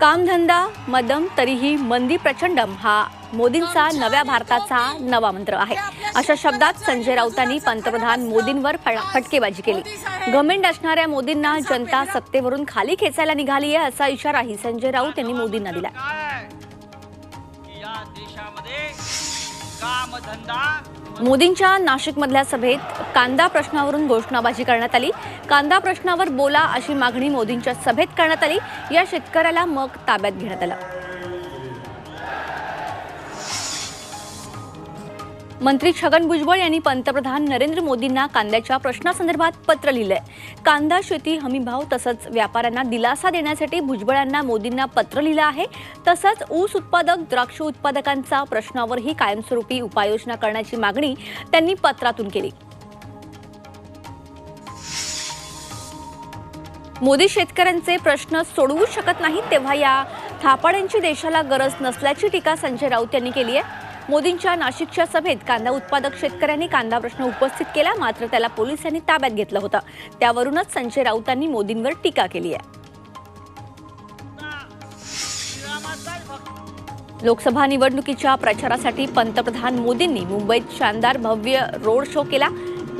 कामधंदा मदम तरीही मंदी प्रचंडम हा मोदींचा नव्या भारताचा नवा मंत्र आहे. अशा शब्दात संजय राऊतांनी पंतप्रधान मोदींवर फटकेबाजी केली. घमेंड असणाऱ्या मोदींना जनता सत्तेवरून खाली खेचायला निघाली आहे असा इशाराही संजय राऊत यांनी मोदींना दिला. मोदींच्या नाशिकमधल्या सभेत कांदा प्रश्नावरून घोषणाबाजी करण्यात आली. कांदा प्रश्नावर बोला अशी मागणी मोदींच्या सभेत करण्यात आली. या शेतकऱ्याला मग ताब्यात घेण्यात आलं. मंत्री छगन भुजबळ यांनी पंतप्रधान नरेंद्र मोदींना कांद्याच्या प्रश्नासंदर्भात पत्र लिहिलंय. कांदा शेती हमीभाव तसंच व्यापाऱ्यांना दिलासा देण्यासाठी भुजबळ यांना मोदींना पत्र लिहिलं आहे. तसंच ऊस उत्पादक द्राक्ष उत्पादकांचा प्रश्नावरही कायमस्वरूपी उपाययोजना करण्याची मागणी त्यांनी पत्रातून केली. मोदी शेतकऱ्यांचे प्रश्न सोडवू शकत नाहीत तेव्हा या थापाड्यांची देशाला गरज नसल्याची टीका संजय राऊत यांनी केली आहे. मोदींच्या नाशिकच्या सभेत कांदा उत्पादक शेतकऱ्यांनी कांदा प्रश्न उपस्थित केला मात्र त्याला पोलिसांनी ताब्यात घेतलं होतं. त्यावरूनच संजय राऊतांनी मोदींवर टीका केली आहे. लोकसभा निवडणुकीच्या प्रचारासाठी पंतप्रधान मोदींनी मुंबईत शानदार भव्य रोड शो केला.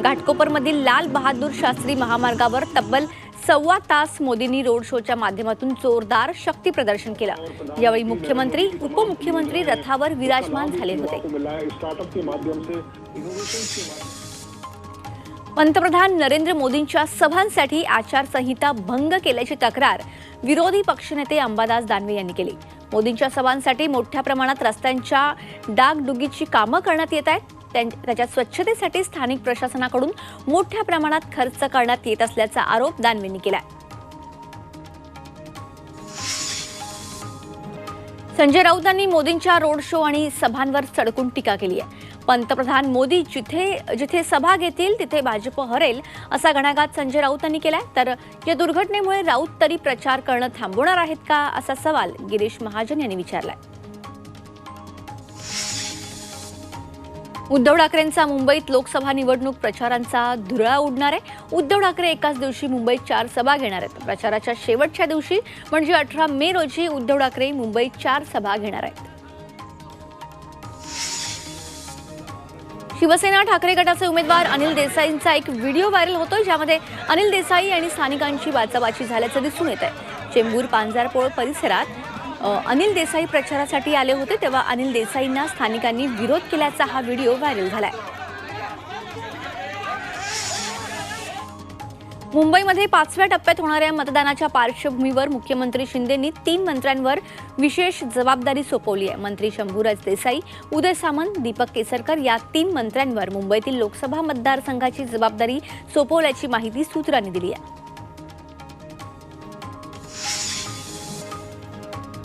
घाटकोपरमधील लाल बहादूर शास्त्री महामार्गावर तब्बल सव्वा तास मोदींनी रोड शोच्या माध्यमातून जोरदार शक्ती प्रदर्शन केलं. यावेळी मुख्यमंत्री उपमुख्यमंत्री रथावर विराजमान झाले होते. पंतप्रधान नरेंद्र मोदींच्या सभांसाठी आचारसंहिता भंग केल्याची तक्रार विरोधी पक्षनेते अंबादास दानवे यांनी केली. मोदींच्या सभांसाठी मोठ्या प्रमाणात रस्त्यांच्या डागडुगीची कामं करण्यात येत आहेत. त्याच्या स्वच्छतेसाठी स्थानिक प्रशासनाकडून मोठ्या प्रमाणात खर्च करण्यात येत असल्याचा आरोप दानवेंनी केला संजय राऊतांनी मोदींच्या रोड शो आणि सभांवर चढकून टीका केली आहे. पंतप्रधान मोदी जिथे जिथे सभा घेतील तिथे भाजप हरेल असा घणाघात संजय राऊतांनी केलाय. तर या दुर्घटनेमुळे राऊत तरी प्रचार करणं थांबवणार आहेत का असा सवाल गिरीश महाजन यांनी विचारलाय. उद्धव ठाकरेंचा मुंबईत लोकसभा निवडणूक प्रचारांचा धुरळा उडणार आहे. उद्धव ठाकरे एकाच दिवशी मुंबईत चार सभा घेणार आहेत. प्रचाराच्या शेवटच्या दिवशी म्हणजे अठरा मे रोजी उद्धव ठाकरे मुंबईत चार सभा घेणार आहेत. शिवसेना ठाकरे गटाचे उमेदवार अनिल देसाईंचा एक व्हिडिओ व्हायरल होतोय ज्यामध्ये अनिल देसाई आणि स्थानिकांची बाचाबाची झाल्याचं दिसून येत आहे चेंबूर पांजारपोळ परिसरात अनिल देसाई प्रचारासाठी आले होते तेव्हा अनिल देसाईंना स्थानिकांनी विरोध केल्याचा हा व्हिडिओ व्हायरल झालाय. मुंबईमध्ये पाचव्या टप्प्यात होणाऱ्या मतदानाच्या पार्श्वभूमीवर मुख्यमंत्री शिंदेंनी तीन मंत्र्यांवर विशेष जबाबदारी सोपवली आहे. मंत्री शंभूराज देसाई उदय सामंत दीपक केसरकर या तीन मंत्र्यांवर मुंबईतील लोकसभा मतदारसंघाची जबाबदारी सोपवल्याची माहिती सूत्रांनी दिली आहे.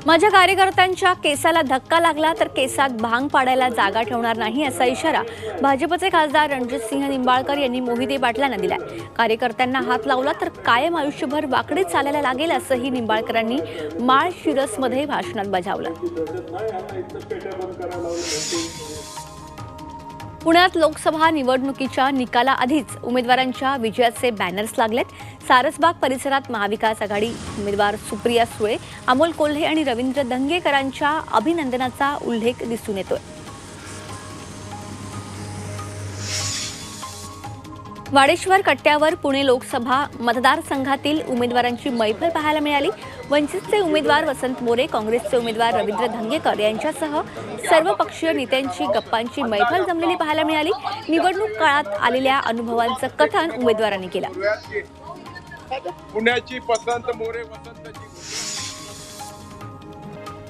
माझ्या कार्यकर्त्यांच्या केसाला धक्का लागला तर केसात भांग पाडायला जागा ठेवणार नाही असा इशारा भाजपचे खासदार रणजित सिंह निंबाळकर यांनी मोहिते पाटलांना दिलाय. कार्यकर्त्यांना हात लावला तर कायम आयुष्यभर वाकडेच चालायला लागेल असंही निंबाळकरांनी माळ शिरसमध्ये भाषणात बजावलं. पुण्यात लोकसभा निवडणुकीच्या निकालाआधीच उमेदवारांच्या विजयाचे बॅनर्स लागलेत. सारसबाग परिसरात महाविकास आघाडी उमेदवार सुप्रिया सुळे अमोल कोल्हे आणि रवींद्र दंगेकरांच्या अभिनंदनाचा उल्लेख दिसून येतोय. वाडेश्वर कट्ट्यावर पुणे लोकसभा मतदारसंघातील उमेदवारांची मैफल पाहायला मिळाली. वंचितचे उमेदवार वसंत मोरे काँग्रेसचे उमेदवार रवींद्र धंगेकर यांच्यासह सर्वपक्षीय नेत्यांची गप्पांची मैफल जमलेली पाहायला मिळाली. निवडणूक काळात आलेल्या अनुभवांचं कथन उमेदवारांनी केलं. पुण्याची पसंत मोरे वसंत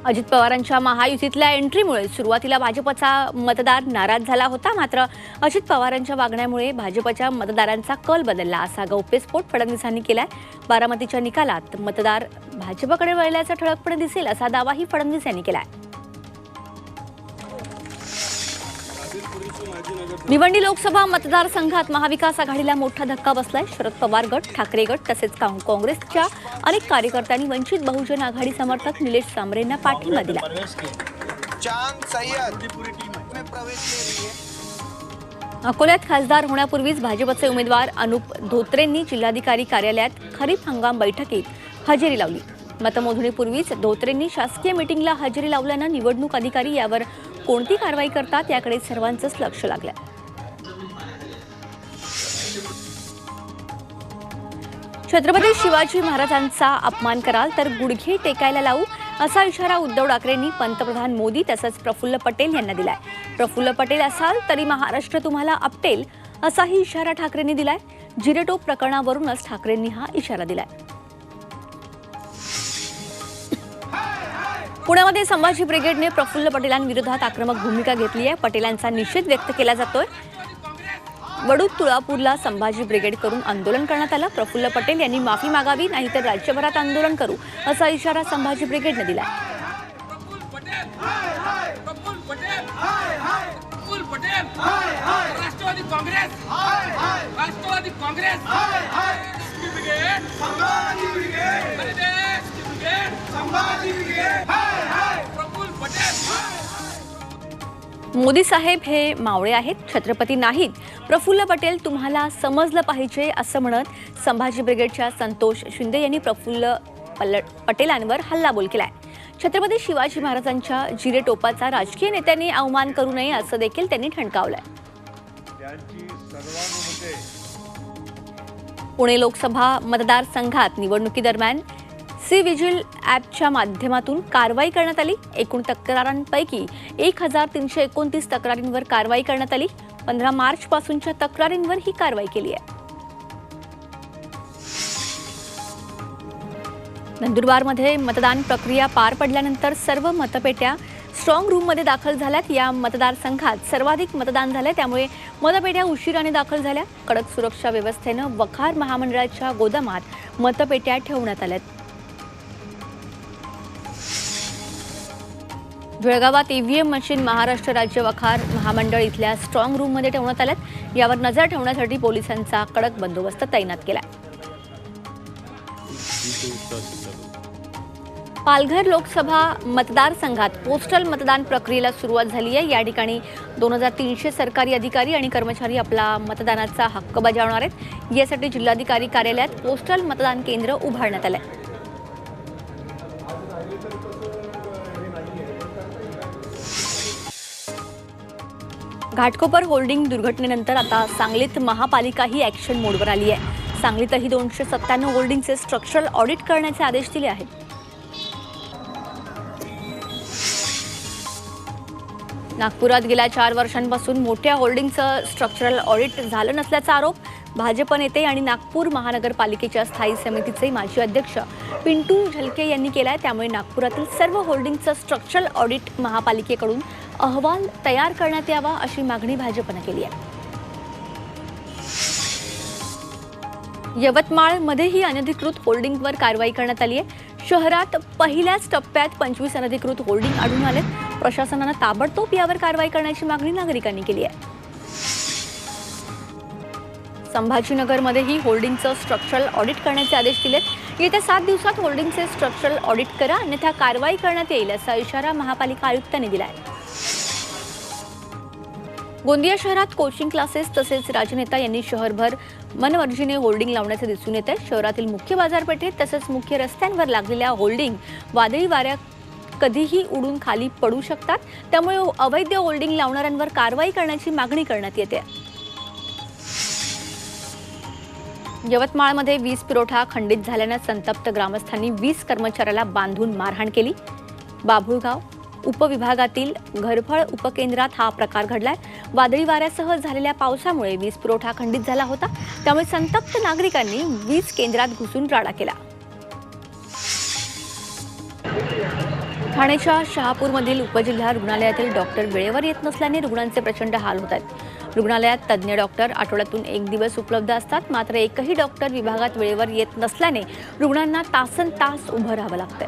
अजित पवारांच्या महायुतीतल्या एंट्रीमुळे सुरुवातीला भाजपचा मतदार नाराज झाला होता. मात्र अजित पवारांच्या वागण्यामुळे भाजपच्या मतदारांचा कल बदलला असा गौप्यस्फोट फडणवीसांनी केलाय. बारामतीच्या निकालात मतदार भाजपकडे वळल्याचं ठळकपणे दिसेल असा दावाही फडणवीस यांनी केलाय. भिवंडी लोकसभा मतदारसंघात महाविकास आघाडीला मोठा धक्का बसलाय. शरद पवार गट ठाकरे गट तसेच काँग्रेसच्या अनेक कार्यकर्त्यांनी वंचित बहुजन आघाडी समर्थक निलेश सांबरेंना पाठिंबा दिला. अकोल्यात खासदार होण्यापूर्वीच भाजपचे उमेदवार अनुप धोत्रेंनी जिल्हाधिकारी कार्यालयात खरीप हंगाम बैठकीत हजेरी लावली. मतमोजणीपूर्वीच धोत्रेंनी शासकीय मिटिंगला हजेरी लावल्यानं निवडणूक अधिकारी यावर कोणती कारवाई करतात याकडे सर्वांचंच लक्ष लागलं छत्रपती शिवाजी महाराजांचा अपमान कराल तर गुडघे टेकायला लावू असा इशारा उद्धव ठाकरेंनी पंतप्रधान मोदी तसंच प्रफुल्ल पटेल यांना दिलाय. प्रफुल्ल पटेल असाल तरी महाराष्ट्र तुम्हाला आपटेल असाही इशारा ठाकरेंनी दिलाय. जिरेटोप प्रकरणावरूनच ठाकरेंनी हा इशारा दिलाय. पुण्यामध्ये संभाजी ब्रिगेडने प्रफुल्ल पटेलांविरोधात आक्रमक भूमिका घेतली आहे. पटेलांचा निषेध व्यक्त केला जातोय. वडूद तुळापूरला संभाजी ब्रिगेड करून आंदोलन करण्यात आलं. प्रफुल्ल पटेल यांनी माफी मागावी नाहीतर राज्यभरात आंदोलन करू असा इशारा संभाजी ब्रिगेडने दिला राष्ट्रवादी काँग्रेस राष्ट्रवादी काँग्रेस मोदी साहेब हे मावळे आहेत छत्रपती नाहीत. प्रफुल्ल पटेल तुम्हाला समजलं पाहिजे असं म्हणत संभाजी ब्रिगेडच्या संतोष शिंदे यांनी प्रफुल्ल पल्ल पटेलांवर हल्लाबोल केलाय. छत्रपती शिवाजी महाराजांच्या जिरे टोपाचा राजकीय नेत्यांनी अवमान करू नये असं देखील त्यांनी ठणकावलंय. पुणे लोकसभा मतदारसंघात निवडणुकीदरम्यान सी विजिल ॲपच्या माध्यमातून कारवाई करण्यात आली. एकूण तक्रारांपैकी एक हजार तीनशे एकोणतीस तक्रारींवर कारवाई करण्यात आली. पंधरा मार्चपासूनच्या तक्रारींवर ही कारवाई केली आहे. नंदुरबारमध्ये मतदान प्रक्रिया पार पडल्यानंतर सर्व मतपेट्या स्ट्रॉंग रूममध्ये दाखल झाल्यात. या मतदारसंघात सर्वाधिक मतदान झालं त्यामुळे मतपेट्या उशिराने दाखल झाल्या. कडक सुरक्षा व्यवस्थेनं वखार महामंडळाच्या गोदामात मतपेट्या ठेवण्यात आल्यात. जळगावात ईव्हीएम मशीन महाराष्ट्र राज्य वखार महामंडळ इथल्या स्ट्रॉंग रूममध्ये ठेवण्यात आल्यात. यावर नजर ठेवण्यासाठी पोलिसांचा कडक बंदोबस्त तैनात केला पालघर लोकसभा मतदारसंघात पोस्टल मतदान प्रक्रियेला सुरुवात झाली आहे. या ठिकाणी दोन हजार तीनशे सरकारी अधिकारी आणि कर्मचारी आपला मतदानाचा हक्क बजावणार आहेत. यासाठी जिल्हाधिकारी कार्यालयात पोस्टल मतदान केंद्र उभारण्यात आलं आहे घाटकोपर होल्डिंग दुर्घटनेनंतर आता सांगलीत महापालिका ही ॲक्शन मोडवर आली आहे. सांगलीतही दोनशे सत्त्याण्णव होल्डिंगचे स्ट्रक्चरल ऑडिट करण्याचे आदेश दिले आहेत. नागपुरात गेल्या चार वर्षांपासून मोठ्या होल्डिंगचं स्ट्रक्चरल ऑडिट झालं नसल्याचा आरोप भाजप नेते आणि नागपूर महानगरपालिकेच्या स्थायी समितीचे माजी अध्यक्ष पिंटू झलके यांनी केलाय. त्यामुळे नागपुरातील सर्व होल्डिंगचं स्ट्रक्चरल ऑडिट महापालिकेकडून अहवाल तयार करण्यात यावा अशी मागणी भाजपनं केली आहे. यवतमाळमध्येही अनधिकृत होल्डिंगवर कारवाई करण्यात आली आहे. शहरात पहिल्याच टप्प्यात पंचवीस अनधिकृत होल्डिंग आढळून आले प्रशासनानं ताबडतोब यावर कारवाई करण्याची मागणी नागरिकांनी केली आहे. संभाजीनगरमध्येही होल्डिंगचं स्ट्रक्चरल ऑडिट करण्याचे आदेश दिलेत. येत्या सात दिवसात होल्डिंगचे स्ट्रक्चरल ऑडिट करा अन्यथा कारवाई करण्यात येईल असा इशारा महापालिका आयुक्तांनी दिला आहे गोंदिया शहरात कोचिंग क्लासेस तसेच राजनेता यांनी शहरभर मनमर्जीने होल्डिंग लावण्याचे दिसून येत आहे शहरातील मुख्य बाजारपेठेत तसेच मुख्य रस्त्यांवर लागलेल्या होल्डिंग वादळी वाऱ्या कधीही उडून खाली पडू शकतात. त्यामुळे अवैध होल्डिंग लावणाऱ्यांवर कारवाई करण्याची मागणी करण्यात येते. यवतमाळमध्ये वीज पुरवठा खंडित झाल्यानं संतप्त ग्रामस्थांनी वीज कर्मचाऱ्याला बांधून मारहाण केली. बाभुळगाव उपविभागातील घरफळ उपकेंद्रात हा प्रकार घडलाय. वादळी वाऱ्यासह झालेल्या पावसामुळे वीज पुरवठा खंडित झाला होता. त्यामुळे संतप्त नागरिकांनी वीज केंद्रात घुसून राडा केला. ठाण्याच्या शहापूरमधील उपजिल्हा रुग्णालयातील डॉक्टर वेळेवर येत नसल्याने रुग्णांचे प्रचंड हाल होत आहेत. रुग्णालयात तज्ज्ञ डॉक्टर आठवड्यातून एक दिवस उपलब्ध असतात. मात्र एकही डॉक्टर विभागात वेळेवर येत नसल्याने रुग्णांना तासन तास उभं राहावं लागतंय.